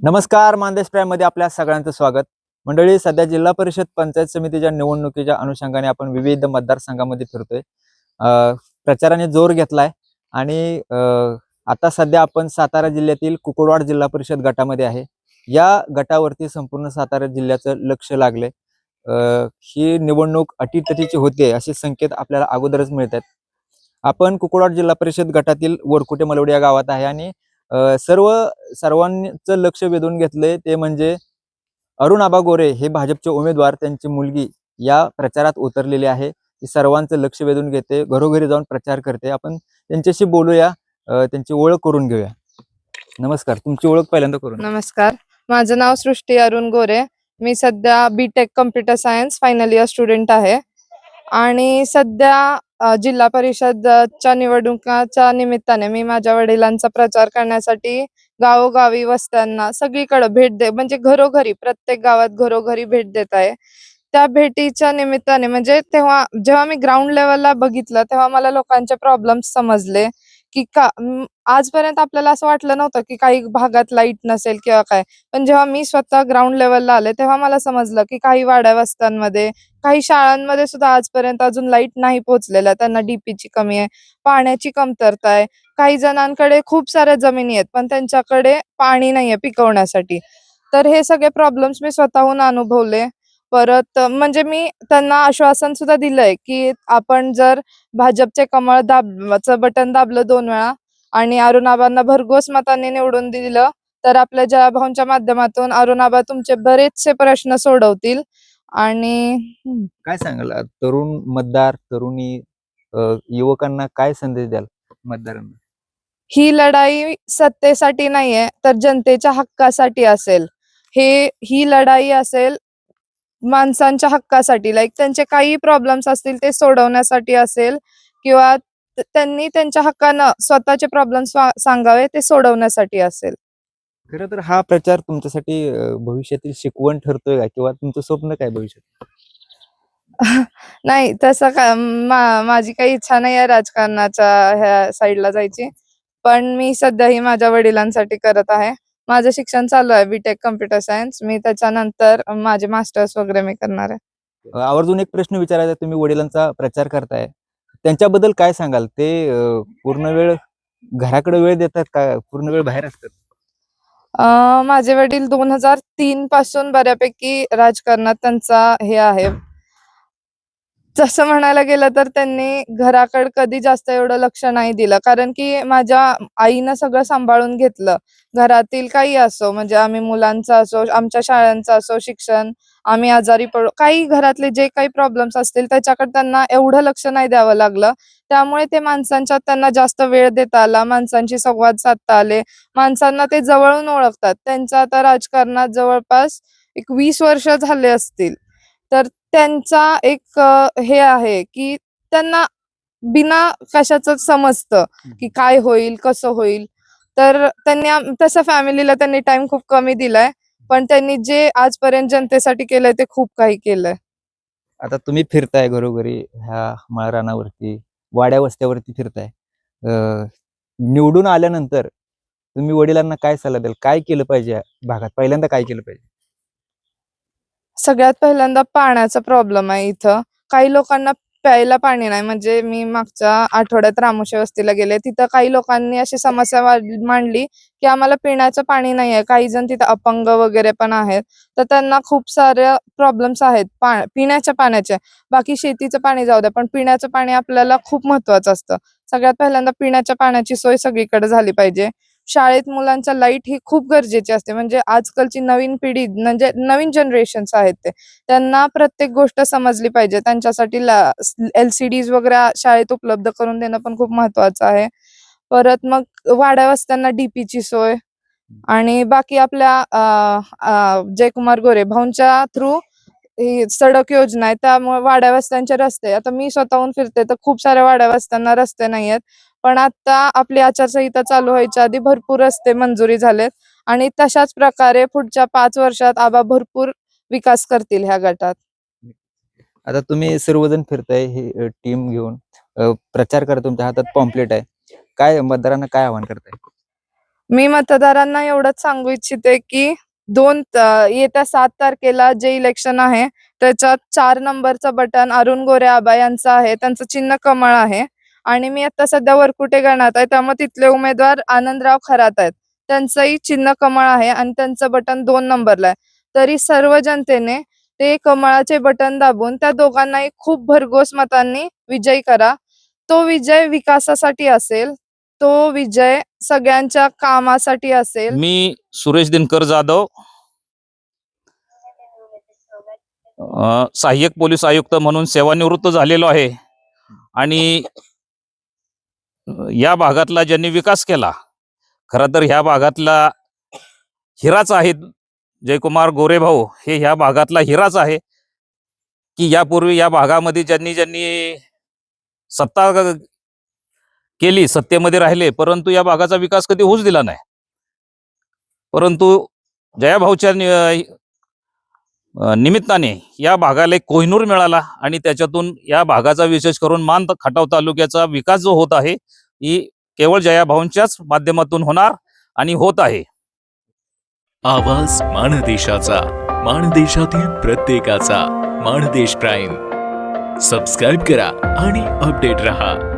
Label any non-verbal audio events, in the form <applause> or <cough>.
नमस्कार मानदेशमध्ये आपल्या सगळ्यांचं स्वागत. मंडळी सध्या जिल्हा परिषद पंचायत समितीच्या निवडणुकीच्या अनुषंगाने आपण विविध मतदारसंघामध्ये फिरतोय. अं, प्रचाराने जोर घेतलाय आणि अं, आता सध्या आपण सातारा जिल्ह्यातील कुकुडवाड जिल्हा परिषद गटामध्ये आहे. या गटावरती संपूर्ण सातारा जिल्ह्याचं लक्ष लागले ही निवडणूक अटीतटीची होते असे संकेत आपल्याला अगोदरच मिळत आपण कुकुडवाड जिल्हा परिषद गटातील वरकुटे मलवडी या गावात आहे आणि सर्व सर्वांचं लक्ष वेधून घेतलंय ते म्हणजे अरुण आबा गोरे हे भाजपचे उमेदवार त्यांची मुलगी या प्रचारात उतरलेली आहे. ती सर्वांचं लक्ष वेधून घेते घरोघरी जाऊन प्रचार करते. आपण त्यांच्याशी बोलूया त्यांची ओळख करून घेऊया. नमस्कार तुमची ओळख पहिल्यांदा करून नमस्कार माझं नाव सृष्टी अरुण गोरे. मी सध्या B tech computer science final year student आहे. आणि सध्या जिल्हा परिषदच्या निवडणुकाच्या निमित्ताने मी माझ्या वडिलांचा प्रचार करण्यासाठी गावोगावी वस्त्यांना सगळीकडे भेट दे म्हणजे घरोघरी प्रत्येक गावात घरोघरी भेट देत आहे. त्या भेटीच्या निमित्ताने म्हणजे तेव्हा जेव्हा मी ग्राउंड लेवलला बघितलं तेव्हा मला लोकांचे प्रॉब्लेम्स समजले. की का आजपर्यंत आपल्याला असं वाटलं नव्हतं की काही भागात लाइट नसेल किंवा काय. पण जेव्हा मी स्वतः ग्राउंड लेवलला आले तेव्हा मला समजलं की काही वाड्या वस्त्यांमध्ये काही शाळांमध्ये सुद्धा आजपर्यंत अजून लाइट नाही पोहोचलेल्या. त्यांना डीपीची कमी आहे पाण्याची कमतरता आहे. काही जणांकडे खूप साऱ्या जमिनी आहेत पण त्यांच्याकडे पाणी नाहीये पिकवण्यासाठी. तर हे सगळे प्रॉब्लेम्स मी स्वतःहून अनुभवले. परत म्हणजे मी त्यांना आश्वासन सुद्धा दिलंय की आपण जर भाजपचे कमळ दाबचं बटन दाबलं दोन वेळा आणि अरुणाबांना भरघोस मतांनी निवडून दिलं तर आपल्या जयाभाऊंच्या माध्यमातून अरुणाबा तुमचे बरेचसे प्रश्न सोडवतील आणि काय सांगाल? तरुण मतदार तरुणी युवकांना काय संदेश द्याल मतदारांना? ही लढाई सत्तेसाठी नाहीये तर जनतेच्या हक्कासाठी असेल. हे ही लढाई असेल माणसांच्या हक्कासाठी लाईक त्यांचे काही प्रॉब्लेम्स असतील ते सोडवण्यासाठी असेल किंवा त्यांनी त्यांच्या हक्कानं स्वतःचे प्रॉब्लेम्स सांगावे ते सोडवण्यासाठी असेल. खरं तर हा प्रचार तुमच्यासाठी भविष्यातील शिकवण ठरतोय का? किंवा तुमचं स्वप्न काय भविष्यात? <laughs> नाही तसं का मा, माझी काही इच्छा नाही आहे राजकारणाच्या ह्या साईडला जायची. पण मी सध्या ही माझ्या वडिलांसाठी करत आहे. माझं शिक्षण चालू आहे बीटेक कम्प्युटर सायन्स मी त्याच्यानंतर माझे मास्टर्स वगैरे मी करणार आहे. आवर्जून एक प्रश्न विचारायचा. तुम्ही वडिलांचा प्रचार करताय. त्यांच्याबद्दल काय सांगाल? ते पूर्ण वेळ घराकडे वेळ देतात का? पूर्ण वेळ बाहेर असतात? माझे वडील दोन हजार तीन पासून बऱ्यापैकी राजकारणात त्यांचा हे आहे. जसं म्हणायला गेलं तर त्यांनी घराकडे कधी जास्त एवढं लक्ष नाही दिलं. कारण की माझ्या आईनं सगळं सांभाळून घेतलं. घरातील काही असो म्हणजे आम्ही मुलांचं असो आमच्या शाळांचं असो शिक्षण आम्ही आजारी पडू काही घरातले जे काही प्रॉब्लेम्स असतील त्याच्याकडे त्यांना एवढं लक्ष नाही द्यावं लागलं. त्यामुळे ते माणसांच्या त्यांना जास्त वेळ देता आला माणसांशी संवाद साधता आले माणसांना ते जवळून ओळखतात. त्यांचा आता राजकारणात जवळपास एक वीस वर्ष झाले असतील. तर त्यांचा एक हे आहे की त्यांना बिना कशाच समजतं की काय होईल कसं होईल. तर त्यांनी तसं फॅमिलीला त्यांनी टाइम खूप कमी दिलाय पण त्यांनी जे आजपर्यंत जनतेसाठी केलंय ते खूप काही केलंय. आता तुम्ही फिरताय घरोघरी ह्या माळरानावरती वाड्या वस्त्यावरती फिरताय. निवडून आल्यानंतर तुम्ही वडिलांना काय सल्ला द्याल? काय केलं पाहिजे भागात? पहिल्यांदा काय केलं पाहिजे? सगळ्यात पहिल्यांदा पाण्याचा प्रॉब्लेम आहे इथं. काही लोकांना प्यायला पाणी नाही. म्हणजे मी मागच्या आठवड्यात रामोशी वस्तीला गेले. तिथं काही लोकांनी अशी समस्या मांडली की आम्हाला पिण्याचं पाणी नाही आहे काही जण तिथं अपंग वगैरे पण आहेत. तर त्यांना खूप सारे प्रॉब्लेम्स आहेत. पा पिण्याच्या पाण्याचे. बाकी शेतीचं पाणी जाऊ द्या. पण पिण्याचं पाणी आपल्याला खूप महत्वाचं असतं. सगळ्यात पहिल्यांदा पिण्याच्या पाण्याची सोय सगळीकडे झाली पाहिजे. शाळेत मुलांच्या लाइट ही खूप गरजेची असते. म्हणजे आजकालची नवीन पिढी म्हणजे नवीन जनरेशन्स आहेत ते. त्यांना प्रत्येक गोष्ट समजली पाहिजे. त्यांच्यासाठी एल सी डीज वगैरे शाळेत उपलब्ध करून देणं पण खूप महत्वाचं आहे. परत मग वाड्या त्यांना डीपीची सोय. आणि बाकी आपल्या जयकुमार गोरे भाऊंच्या थ्रू ही सडक योजना आहे त्यामुळे वाड्या वस्त्यांचे रस्ते. आता मी स्वतःहून फिरते तर खूप साऱ्या वाड्या वस्त्यांना रस्ते नाही आहेत. पण आता आपली आचारसंहिता चालू व्हायच्या आधी भरपूर रस्ते मंजुरी झालेत आणि तशाच प्रकारे पुढच्या पाच वर्षात आबा भरपूर विकास करतील ह्या गटात. आता तुम्ही सर्वजण फिरताय ही टीम घेऊन. प्रचार करा तुमच्या हातात पॉम्पलेट आहे. काय मतदारांना काय आवाहन करताय? मी मतदारांना एवढंच सांगू इच्छिते की दोन येत्या सात तारखेला जे इलेक्शन आहे त्याच्यात चार नंबरचं बटन अरुण गोरे आबा यांचं आहे त्यांचं चिन्ह कमळ आहे. आणि मी आता सध्या वरकुटे गणात आहे त्यामुळे तिथले उमेदवार आनंदराव खरात आहेत. त्यांचंही चिन्ह कमळ आहे आणि त्यांचं बटन दोन नंबरला आहे. तरी सर्व जनतेने ते कमळाचे बटन दाबून त्या दोघांनाही खूप भरघोस मतांनी विजयी करा. तो विजय विकासासाठी असेल तो विजय सगळ्यांच्या कामासाठी असेल. मी सुरेश दिनकर जाधव अ, सहाय्यक पोलीस आयुक्त म्हणून सेवानिवृत्त झालेलो आहे. आणि या भागातला ज्यांनी विकास केला खरं तर ह्या भागातला हिराच आहे जयकुमार गोरेभाऊ हे ह्या भागातला हिराच आहे. की यापूर्वी या भागामध्ये ज्यांनी ज्यांनी सत्ता ग- केली सत्तेमध्ये राहिले परंतु या भागाचा विकास कधी होऊच दिला नाही. परंतु जयाभाऊच्या नि- निमित्ताने या भागाला एक कोहिनूर मिळाला आणि त्याच्यातून या भागाचा विशेष करून मान खटाव तालुक्याचा विकास जो होत आहे ही केवळ जयाभाऊंच्याच माध्यमातून होणार आणि होत आहे. आवाज माणदेशाचा माणदेशातील प्रत्येकाचा माणदेश प्राईम. सबस्क्राईब करा आणि अपडेट रहा.